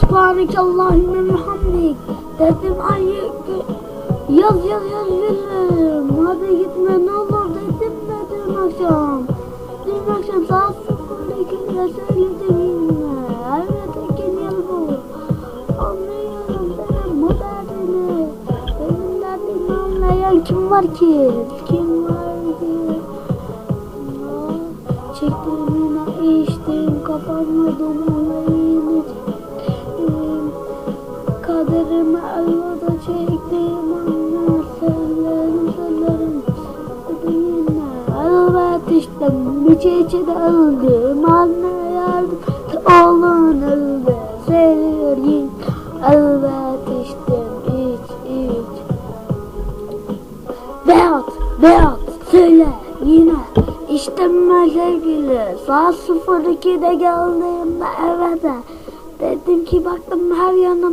Subhaneke Allahümme hamdik. Dedim ay yaz yaz yaz yürüm. Akşam. Dün akşam saat 02'de söyledim yine. Evet ikin yıl bu. Anlıyorum benim bu derdini. Benim derdimi anlayan kim var ki? Kim var ki? Çektim yine içtim kapanmadım olayını Kaderimi elvada çektim elbet içtim bir çeçede öldüm anne yardım oğlun öldü sevgin elbet içtim iç iç. Beyaz, beyaz, söyle yine. İçtim sevgili Saat 02'de geldiğimde eve de. Dedim ki baktım her yanım